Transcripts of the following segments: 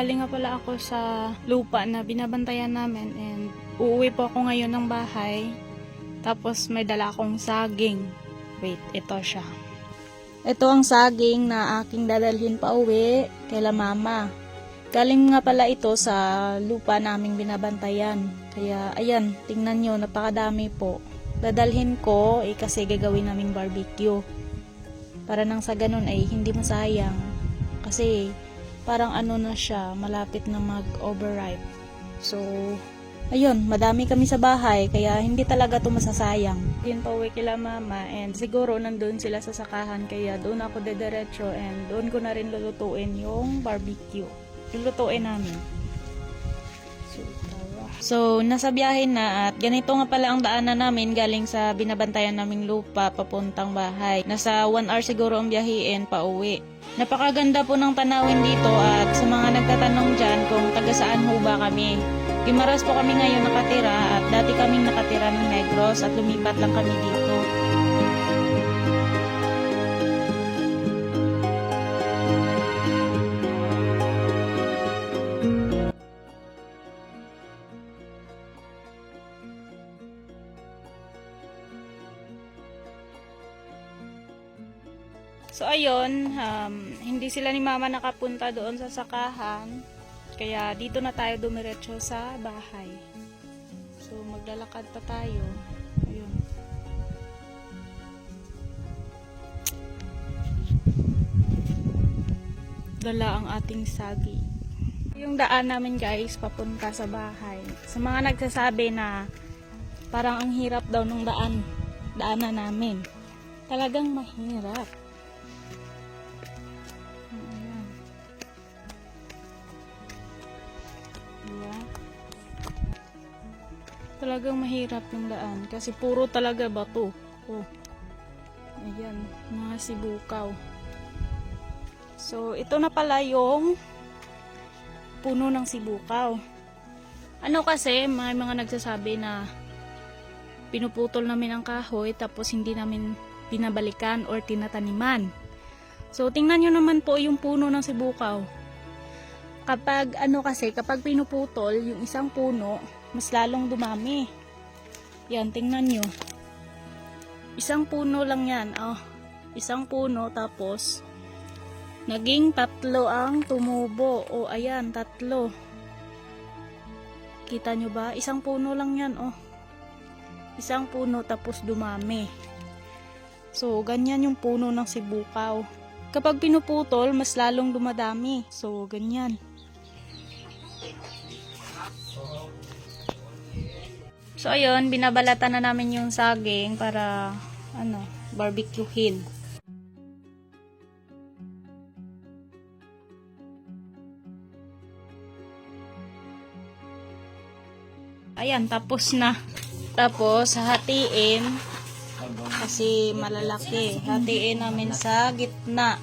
galing nga pala ako sa lupa na binabantayan namin and uuwi po ako ngayon ng bahay. Tapos may dala akong saging. Wait, ito siya. Ito ang saging na aking dadalhin pa uwi kay mama. Galing nga pala ito sa lupa naming binabantayan. Kaya ayan, tingnan nyo, napakadami po. Dadalhin ko eh kasi gagawin naming barbecue. Para nang sa ganun ay hindi masayang. Kasi parang ano na siya, malapit na mag-overripe. So, ayun, madami kami sa bahay, kaya hindi talaga to masasayang. Yun pa uwi kila mama, and siguro nandun sila sa sakahan, kaya doon ako dediretso, and doon ko na rin lulutuin yung barbecue. Lulutuin namin. So, nasa biyahe na at ganito nga pala ang daanan namin galing sa binabantayan naming lupa papuntang bahay. Nasa 1 hour siguro ang biyahiin pa uwi. Napakaganda po ng tanawin dito at sa mga nagtatanong dyan kung taga saan ho ba kami. Gimaras po kami ngayon nakatira at dati kaming nakatira ng Negros at lumipat lang kami dito. Ayun, um, hindi sila ni mama nakapunta doon sa sakahan. Kaya dito na tayo dumiretso sa bahay. So maglalakad pa tayo. Ayun. Dala ang ating sagi. Yung daan namin guys, papunta sa bahay. Sa mga nagsasabi na parang ang hirap daw ng daan, daanan namin. Talagang mahirap. Talagang mahirap yung daan kasi puro talaga bato. Oh. Ayan, mga sibukaw. So, ito na pala yung puno ng sibukaw. Ano kasi, may mga nagsasabi na pinuputol namin ang kahoy tapos hindi namin pinabalikan or tinataniman. So, tingnan nyo naman po yung puno ng sibukaw. Kapag, ano kasi, kapag pinuputol, yung isang puno, mas lalong dumami. Yan, tingnan nyo. Isang puno lang yan. Oh, isang puno, tapos, naging tatlo ang tumubo. O, ayan, tatlo. Kita nyo ba? Isang puno lang yan, oh. Isang puno, tapos dumami. So, ganyan yung puno ng sibukaw. Kapag pinuputol, mas lalong dumadami. So, ganyan. So, ayun, binabalatan na namin yung saging para, ano, barbecuehin. Ayan, tapos na. Tapos, hahatiin. Kasi malalaki. Hatiin namin sa gitna.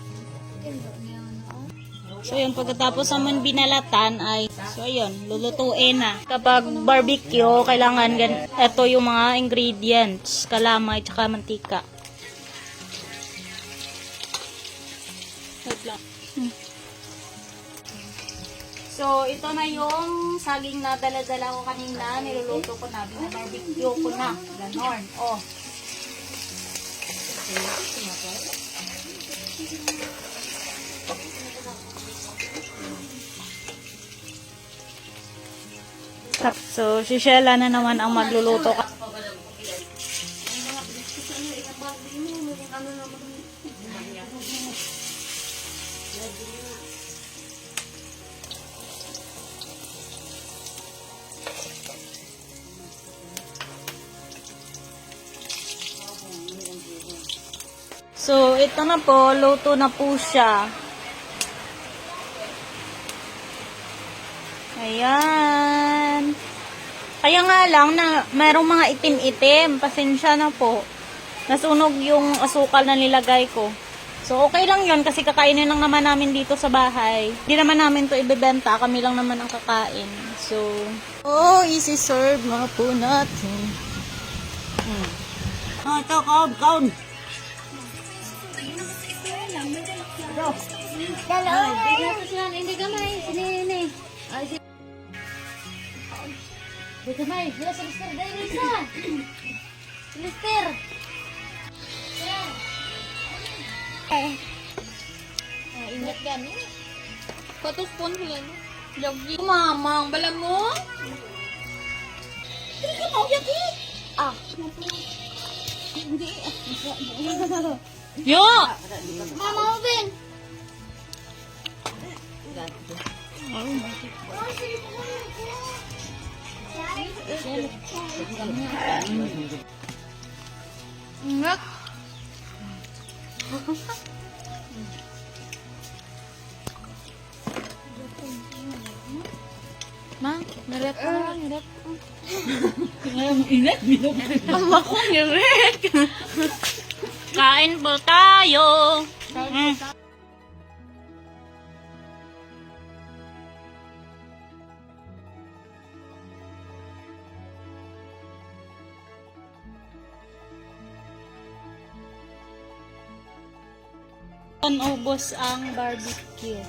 So yun, pagkatapos naman binalatan ay, so ayun, lulutuin na. Kapag barbecue, kailangan gan ito yung mga ingredients, kalamay, tsaka mantika. So, ito na yung saging na dala-dala ko kanina, niluluto ko na, binabarbecue ko na. Ganon, oh. So, si Shella na naman ang magluluto. So, ito na po, luto na po siya. Ayan. Kaya nga lang na merong mga itim-itim. Pasensya na po. Nasunog yung asukal na nilagay ko. So, okay lang yon kasi kakainin lang naman namin dito sa bahay. Hindi naman namin to ibebenta. Kami lang naman ang kakain. So, oh, easy serve mga po natin. Hmm. Ah, ito, kaon, kaon. Siya. Hindi gamay. Sini, ini. Ay, si... Di gamay. Dila si Lister. Dali, Lisa. Si Lister. Ay, ingat yan eh. Patuspon sila no? Yogi. Mamang, bala mo? Hindi ka mau yan eh. Ah. Hindi. Yo! Mama mo, Ben. Ingat. Ma, niret ko na, niret ko. Ngayon, ingat. Tama ko, niret. Kain po tayo. Mm. Ubos ang barbecue.